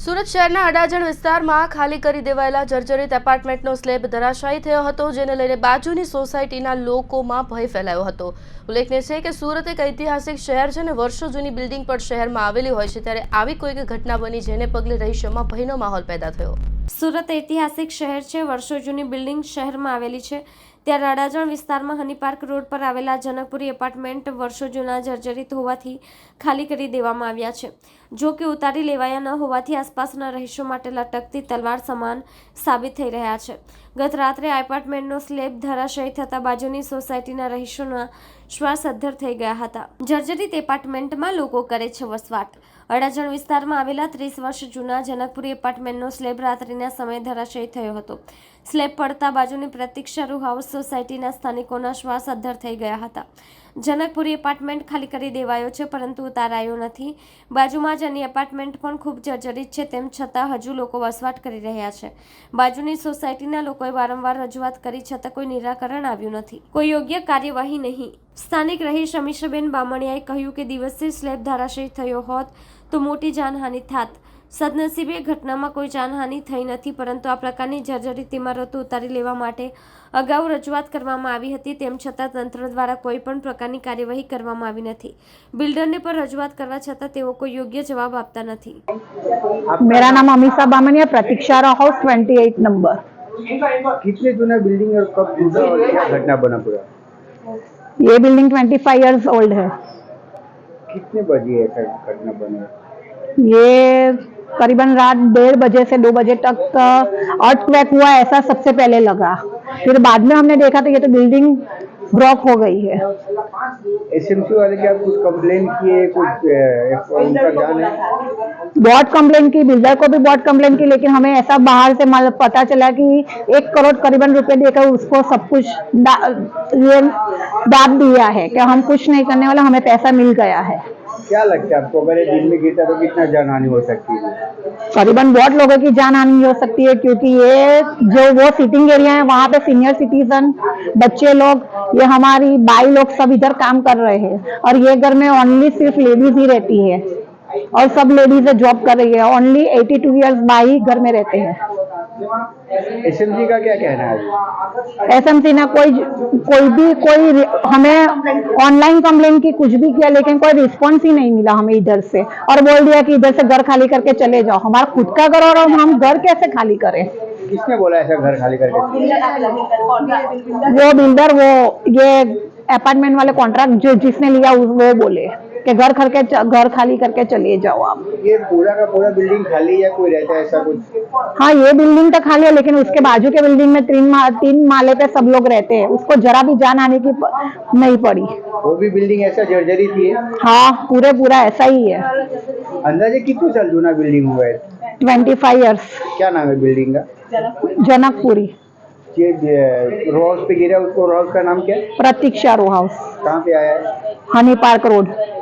સુરત શહેરના અડાજણ વિસ્તારમાં ખાલી કરી દેવાયેલા જર્જરિત એપાર્ટમેન્ટનો સ્લેબ ધરાશાયી થયો હતો જેને લઈને બાજુની સોસાયટીના લોકોમાં ભય ફેલાયો હતો ઉલ્લેખનીય છે કે સુરત એક ઐતિહાસિક શહેર છે અને વર્ષો જૂની બિલ્ડિંગ પણ શહેરમાં આવેલી હોય છે ત્યારે આવી કોઈક ઘટના બની જેને પગલે રહીશોમાં ભયનો માહોલ પેદા થયો સુરત ઐતિહાસિક શહેર છે વર્ષો જૂની બિલ્ડિંગ શહેરમાં આવેલી છે ત્યાં રાડાજણ વિસ્તારમાં હનીપાર્ક રોડ પર આવેલા જનકપુરી એપાર્ટમેન્ટ વર્ષો જૂના જર્જરિત હોવાથી ખાલી કરી દેવામાં આવ્યા છે જો કે ઉતારી લેવાયા ન હોવાથી આસપાસના રહીશો માટે લટકતી તલવાર સમાન સાબિત થઈ રહ્યા છે ગત રાત્રે આ એપાર્ટમેન્ટનો સ્લેબ ધરાશયી થતાં બાજુની સોસાયટીના રહીશોના શ્વાસ અદ્ધર થઈ ગયા હતા જર્જરિત એપાર્ટમેન્ટમાં લોકો કરે છે વસવાટ અડાજણ વિસ્તારમાં આવેલા ત્રીસ વર્ષ જૂના જનકપુરી એપાર્ટમેન્ટનો સ્લેબ રાત્રિના સમયે ધરાશયી થયો હતો સ્લેબ પડતા બાજુની પ્રતીક્ષા રૂ હાઉસ સોસાયટીના સ્થાનિકોના શ્વાસ અધ્ધર થઈ ગયા હતા જનકપુરી એપાર્ટમેન્ટ ખાલી કરી દેવાયો છે પરંતુ ઉતારાયો નથી બાજુમાં જ અન્ય એપાર્ટમેન્ટ પણ ખૂબ જર્જરિત છે તેમ છતાં હજુ લોકો વસવાટ કરી રહ્યા છે બાજુની સોસાયટીના લોકોએ વારંવાર રજૂઆત કરી છતાં કોઈ નિરાકરણ આવ્યું નથી કોઈ યોગ્ય કાર્યવાહી નહીં સ્થાનિક રહી અમીશબેન બામણિયાએ કહ્યું કે દિવસે સ્લેબ ધરાશયી થયો હોત તો મોટી જાનહાનિ થાત સદનસીબે ઘટનામાં કોઈ જાનહાનિ થઈ નથી પરંતુ આ પ્રકારની જર્જરિત ઇમારતો ઉતારી લેવા માટે અગાઉ રજૂઆત કરવામાં આવી હતી તેમ છતાં તંત્ર દ્વારા કોઈ પણ પ્રકારની કાર્યવાહી કરવામાં આવી નથી બિલ્ડરને પણ રજૂઆત કરવા છતાં તેઓ કોઈ યોગ્ય જવાબ આપતા નથી મેરા નામ અમિશા બામનિયા પ્રતીક્ષારા હાઉસ ટ્વેન્ટી એઇટ નંબર कितने जो बिल्डिंग और कब क्या घटना बना पूरा ये 25 इयर्स ओल्ड है कितने बजे ऐसा घटना बना ये करीबन रात डेढ़ बजे से दो बजे तक क्वैक हुआ ऐसा सबसे पहले लगा फिर बाद में हमने देखा तो ये तो बिल्डिंग ब्रॉक हो गई है एसएमसी वाले क्या कुछ कंप्लेन किए कुछ बहुत कंप्लेन की बिल्डर को भी बहुत कंप्लेन की लेकिन हमें ऐसा बाहर से मतलब पता चला कि एक करोड़ करीबन रुपए देकर उसको सब कुछ दा, दाब दिया है कि हम कुछ नहीं करने वाला हमें पैसा मिल गया है क्या लगता है आपको अगर दिन में गिरता तो कितना जान हानि हो सकती है करीबन बहुत लोगों की जान हानि हो सकती है क्योंकि ये जो वो सिटिंग एरिया है वहाँ पे सीनियर सिटीजन बच्चे लोग ये हमारी बाई लोग सब इधर काम कर रहे हैं और ये घर में ओनली सिर्फ लेडीज ही रहती है और सब लेडीज जॉब कर रही है ओनली 82 टू ईयर्स बाई घर में रहते हैं एस का क्या कहना है एस एम ने कोई कोई भी कोई हमें ऑनलाइन कंप्लेन की कुछ भी किया लेकिन कोई रिस्पॉन्स ही नहीं मिला हमें इधर से और बोल दिया कि इधर से घर खाली करके चले जाओ हमारा खुद का घर और हम घर कैसे खाली करें किसने बोला ऐसा घर खाली करके वो बिल्डर वो ये अपार्टमेंट वाले कॉन्ट्रैक्ट जो जिसने लिया वो बोले कि घर घर के घर खाली करके चलिए जाओ आप ये पूरा का पूरा बिल्डिंग खाली या कोई रहता है ऐसा कुछ हाँ ये बिल्डिंग तो खाली है लेकिन उसके बाजू के बिल्डिंग में तीन मा, तीन माले पे सब लोग रहते हैं उसको जरा भी जान आने की प, नहीं पड़ी वो भी बिल्डिंग ऐसा जर्जरी थी हाँ पूरे पूरा ऐसा ही है अंदाजे कितने साल जूना बिल्डिंग हुआ है ट्वेंटी फाइव ईयर्स क्या नाम है बिल्डिंग का जनकपुरी रो हाउस पे गिरा उसको रोहाउस का नाम क्या प्रतीक्षा रो हाउस कहाँ पे आया है हनी पार्क रोड